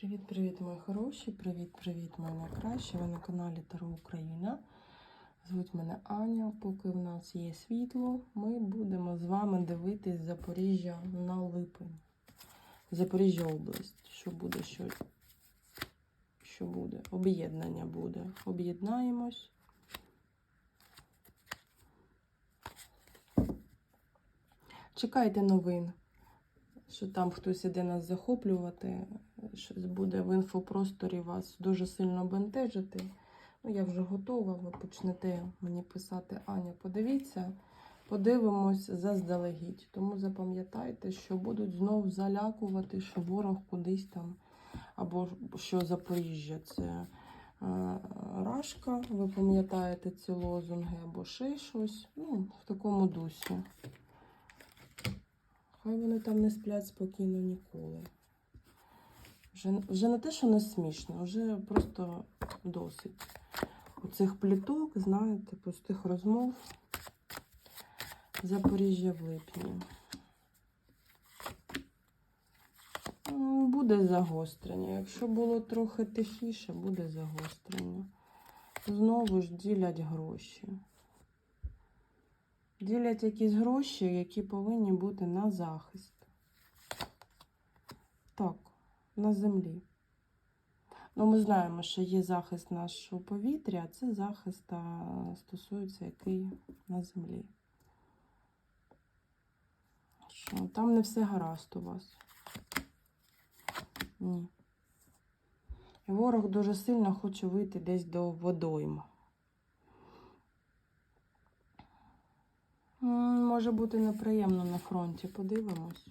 Привіт-привіт, мої хороші! Привіт-привіт, мої найкращі! Ви на каналі Таро Україна. Звуть мене Аня. Поки в нас є світло, ми будемо з вами дивитись Запоріжжя на липень. Запоріжжя область. Що буде щось? Що буде? Об'єднання буде. Об'єднаємось. Чекайте новин, що там хтось іде нас захоплювати, щось буде в інфопросторі вас дуже сильно бентежити. Ну, я вже готова, ви почнете мені писати, Аня, подивіться, подивимось заздалегідь. Тому запам'ятайте, що будуть знов залякувати, що ворог кудись там, або що Запоріжжя це е, Рашка, ви пам'ятаєте ці лозунги, або ще щось. Ну, в такому дусі. Хай вони там не сплять спокійно ніколи. Вже, вже не те, що не смішно, вже просто досить. У цих пліток, знаєте, пустих розмов. Запоріжжя в липні. Буде загострення. Якщо було трохи тихіше, буде загострення. Знову ж ділять гроші. Ділять якісь гроші, які повинні бути на захист. Так, на землі. Ну, ми знаємо, що є захист нашого повітря, а це захист стосується який на землі. Що там не все гаразд у вас. Ні. Ворог дуже сильно хоче вийти десь до водойма. Може бути неприємно на фронті, подивимось.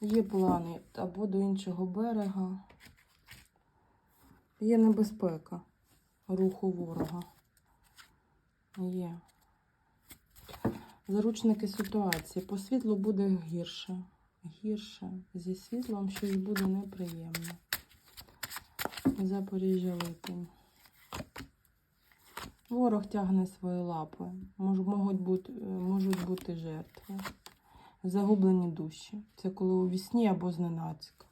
Є плани або до іншого берега. Є небезпека руху ворога. Є. Заручники ситуації. По світлу буде гірше. Гірше. Зі світлом щось буде неприємне. Запоріжжя липень. Ворог тягне свої лапи. Мож, можуть, бути, можуть бути жертви. Загублені душі. Це коли у вісні або зненацька.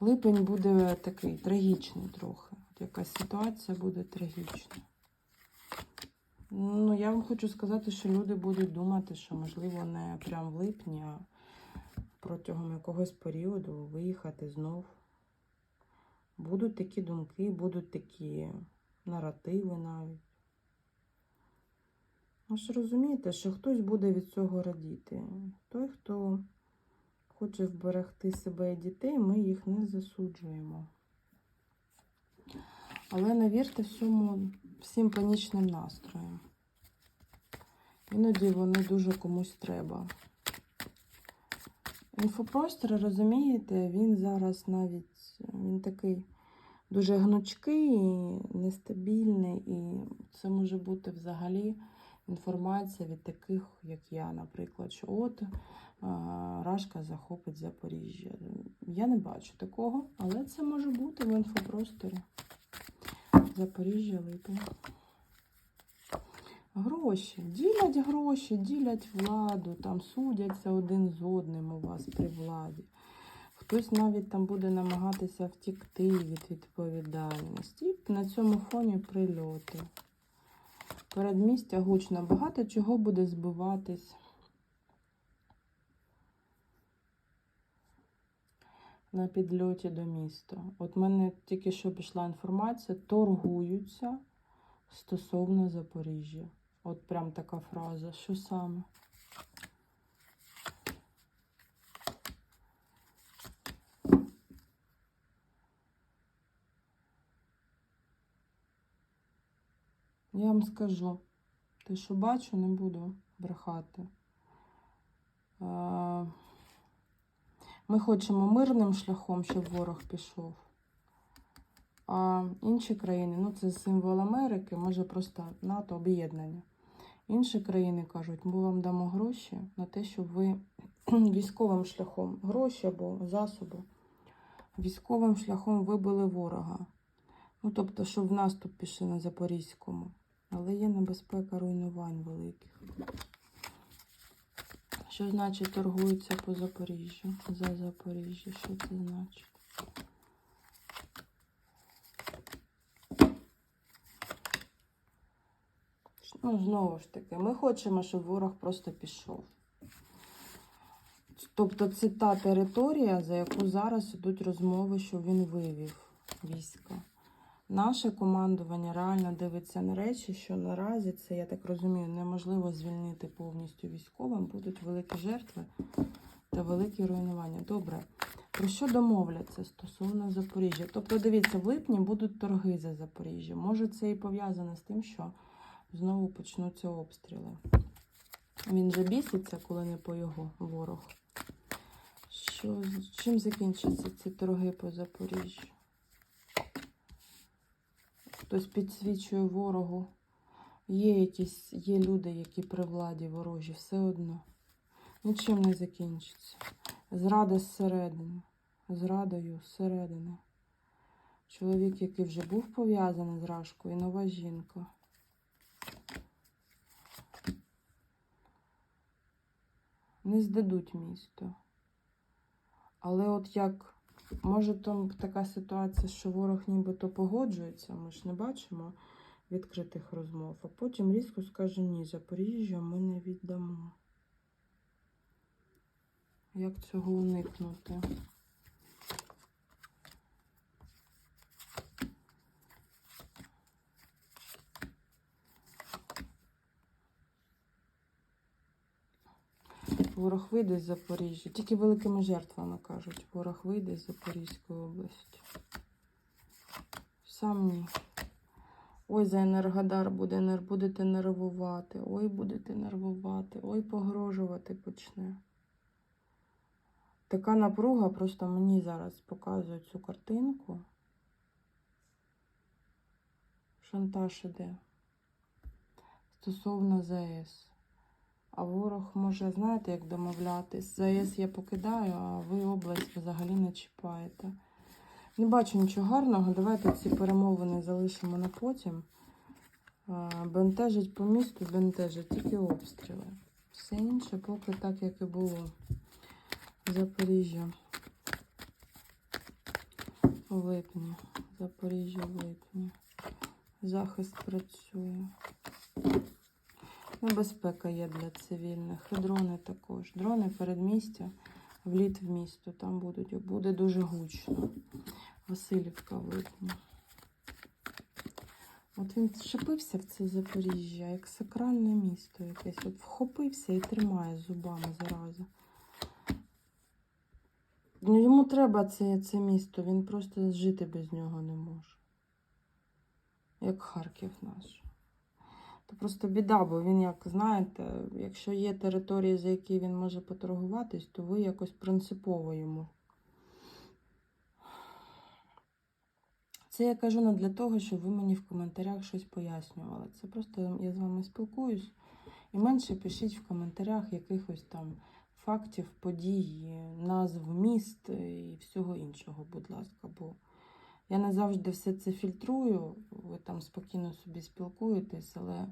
Липень буде такий трагічний трохи. Якась ситуація буде трагічна. Ну, я вам хочу сказати, що люди будуть думати, що, можливо, не прямо в липні, а протягом якогось періоду виїхати знов. Будуть такі думки, будуть такі наративи навіть. Ви ж розумієте, що хтось буде від цього радіти. Той, хто хоче вберегти себе і дітей, ми їх не засуджуємо. Але не вірте всьому, всім панічним настроям. Іноді вони дуже комусь треба. Інфопростір, розумієте, він зараз навіть він такий дуже гнучкий, нестабільний, і це може бути взагалі інформація від таких, як я, наприклад, що от Рашка захопить Запоріжжя. Я не бачу такого, але це може бути в інфопросторі. Запоріжжя липень. Гроші. Ділять гроші, ділять владу, там судяться один з одним у вас при владі. Хтось навіть там буде намагатися втікти від відповідальності. І на цьому фоні прильоти. Передмістя гучно, багато чого буде збиватись. На підльоті до міста. От мене тільки що пішла інформація, торгуються стосовно Запоріжжя. От прям така фраза. Що саме? Я вам скажу, те, що бачу, не буду брехати. Е, Ми хочемо мирним шляхом, щоб ворог пішов. А інші країни, ну це символ Америки, може просто НАТО об'єднання. Інші країни кажуть, ми вам дамо гроші на те, щоб ви військовим шляхом, гроші або засоби, військовим шляхом вибили ворога. Ну, тобто, щоб в наступ пішли на Запорізькому але є небезпека руйнувань великих. Що значить торгуються по Запоріжжю? За Запоріжжя, що це значить? Ну, знову ж таки, ми хочемо, щоб ворог просто пішов. Тобто це та територія, за яку зараз ідуть розмови, що він вивів війська. Наше командування реально дивиться на речі, що наразі це, я так розумію, неможливо звільнити повністю військовим. Будуть великі жертви та великі руйнування. Добре. Про що домовляться стосовно Запоріжжя? Тобто, дивіться, в липні будуть торги за Запоріжжя. Може, це і пов'язано з тим, що знову почнуться обстріли. Він же біситься, коли не по його ворог. Що, чим закінчаться ці торги по Запоріжжю? Хтось підсвічує ворогу. Є якісь, є люди, які при владі ворожі, все одно. Нічим не закінчиться. Зрада зсередини. Зрадою зсередини. Чоловік, який вже був пов'язаний з Рашкою, і нова жінка. Не здадуть місто. Але от як може там така ситуація, що ворог нібито погоджується, ми ж не бачимо відкритих розмов, а потім різко скаже ні, Запоріжжя ми не віддамо. Як цього уникнути? Ворог вийде з Запоріжжя. Тільки великими жертвами кажуть. Ворог вийде з Запорізької області. Сам ні. Ой, за Енергодар буде, будете нервувати. Ой, будете нервувати. Ой, погрожувати почне. Така напруга просто мені зараз показує цю картинку. Шантаж іде. Стосовно ЗАЕС. А ворог може, знаєте, як домовлятись. ЗАЕС я покидаю, а ви область взагалі не чіпаєте. Не бачу нічого гарного. Давайте ці перемовини залишимо на потім. Бентежить по місту, бентежить тільки обстріли. Все інше поки так, як і було. Запоріжжя. У липні. Запоріжжя в липні. Захист працює. Небезпека є для цивільних. І дрони також. Дрони передмістя, вліт в місто. Там будуть. Буде дуже гучно. Васильівка в липні. От він вчепився в це Запоріжжя, як сакральне місто якесь. От вхопився і тримає зубами зараза. Ну, йому треба це, це місто, він просто жити без нього не може. Як Харків наш. То просто біда, бо він, як знаєте, якщо є території, за які він може поторгуватись, то ви якось принципово йому. Це я кажу не для того, щоб ви мені в коментарях щось пояснювали. Це просто я з вами спілкуюсь. І менше пишіть в коментарях якихось там фактів, подій, назв міст і всього іншого, будь ласка. Бо я не завжди все це фільтрую, ви там спокійно собі спілкуєтесь, але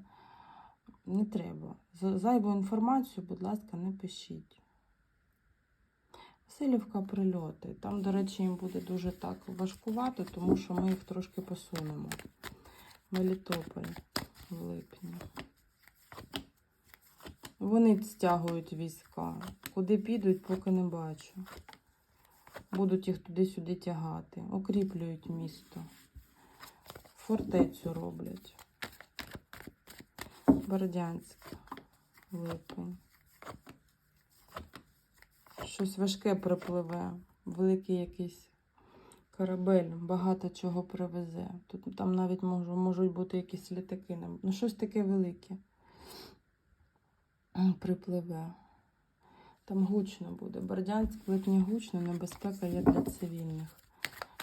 не треба. Зайву інформацію, будь ласка, не пишіть. Васильівка прильоти. Там, до речі, їм буде дуже так важкувато, тому що ми їх трошки посунемо. Мелітополь в липні. Вони стягують війська. Куди підуть, поки не бачу. Будуть їх туди-сюди тягати. Укріплюють місто. Фортецю роблять. Бердянськ. Липень. Щось важке припливе. Великий якийсь корабель, багато чого привезе. Тут там навіть можу, можуть бути якісь літаки. Ну, щось таке велике. Припливе. Там гучно буде. Бердянськ в липні гучно, небезпека є для цивільних.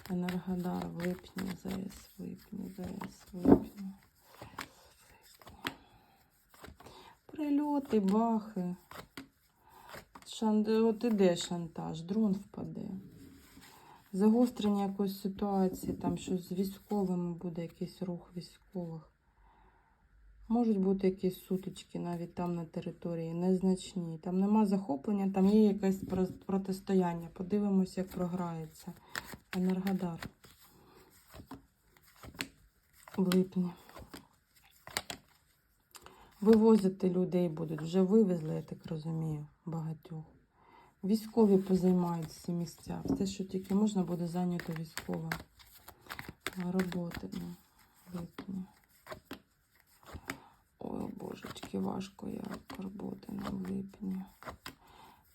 Енергодар в липні, ЗАЕС в липні, ЗАЕС в липні. Прильоти, бахи. Шан... От іде шантаж, дрон впаде. Загострення якоїсь ситуації, там щось з військовими буде, якийсь рух військових. Можуть бути якісь сутички навіть там на території, незначні. Там нема захоплення, там є якесь протистояння. Подивимось, як програється. Енергодар. В липні. Вивозити людей будуть. Вже вивезли, я так розумію, багатьох. Військові позаймають ці місця. Все, що тільки можна, буде зайнято військово. Роботи на липні. Ой, божечки, важко як роботи на липні.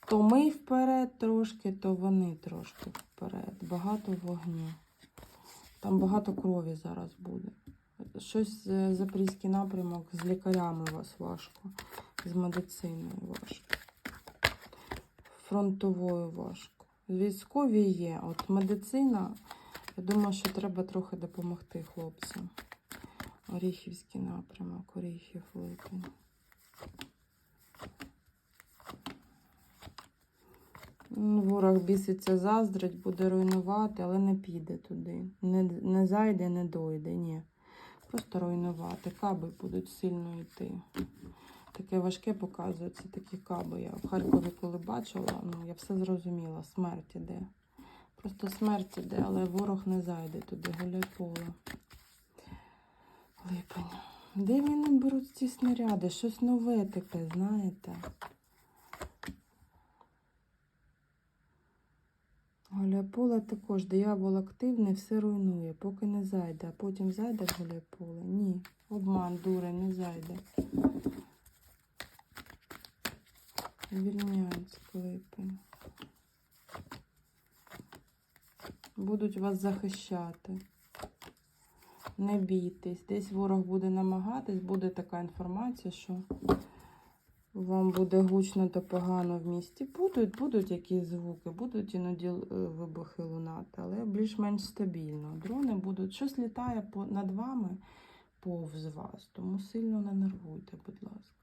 То ми вперед трошки, то вони трошки вперед. Багато вогню. Там багато крові зараз буде. Щось е, запорізький напрямок з лікарями у вас важко, з медициною важко, фронтовою важко. Військові є. От медицина, я думаю, що треба трохи допомогти хлопцям. Оріхівський напрямок, Оріхів, Липень. Ворог біситься, заздрить, буде руйнувати, але не піде туди. Не, не зайде, не дойде, ні. Просто руйнувати. Каби будуть сильно йти. Таке важке показується, такі каби. Я в Харкові, коли бачила, ну я все зрозуміла. Смерть іде. Просто смерть іде, але ворог не зайде туди, гуляй поле. Липень. Де вони беруть ці снаряди? Щось нове таке, знаєте? Гуляйполе також, диявол активний, все руйнує, поки не зайде, а потім зайде в гуляйполе. Ні, обман, дурень, не зайде. Звільняють склепи. Будуть вас захищати. Не бійтесь. Десь ворог буде намагатись, буде така інформація, що вам буде гучно та погано в місті. Будуть, будуть якісь звуки, будуть іноді е, вибухи лунати, але більш-менш стабільно. Дрони будуть, щось літає над вами повз вас, тому сильно не нервуйте, будь ласка.